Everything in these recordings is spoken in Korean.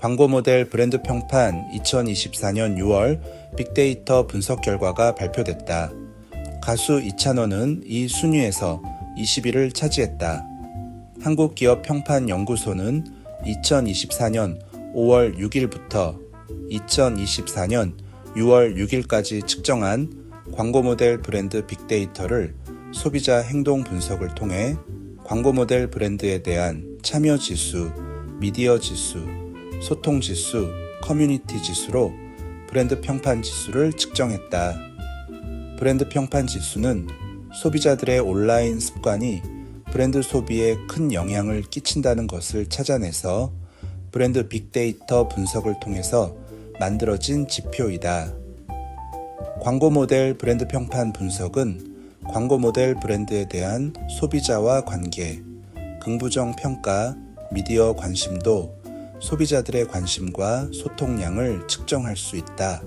광고 모델 브랜드 평판 2024년 6월 빅데이터 분석 결과가 발표됐다. 가수 이찬원은 이 순위에서 20위를 차지했다. 한국기업평판연구소는 2024년 5월 6일부터 2024년 6월 6일까지 측정한 광고 모델 브랜드 빅데이터를 소비자 행동 분석을 통해 광고 모델 브랜드에 대한 참여 지수, 미디어 지수, 소통 지수, 커뮤니티 지수로 브랜드 평판 지수를 측정했다. 브랜드 평판 지수는 소비자들의 온라인 습관이 브랜드 소비에 큰 영향을 끼친다는 것을 찾아내서 브랜드 빅데이터 분석을 통해서 만들어진 지표이다. 광고 모델 브랜드 평판 분석은 광고 모델 브랜드에 대한 소비자와 관계, 긍부정 평가, 미디어 관심도, 소비자들의 관심과 소통량을 측정할 수 있다.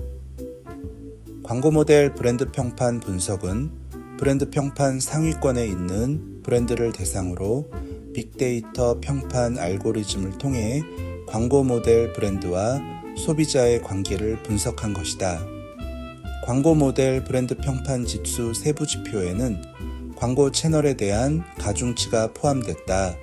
광고 모델 브랜드 평판 분석은 브랜드 평판 상위권에 있는 브랜드를 대상으로 빅데이터 평판 알고리즘을 통해 광고 모델 브랜드와 소비자의 관계를 분석한 것이다. 광고 모델 브랜드 평판 지수 세부 지표에는 광고 채널에 대한 가중치가 포함됐다.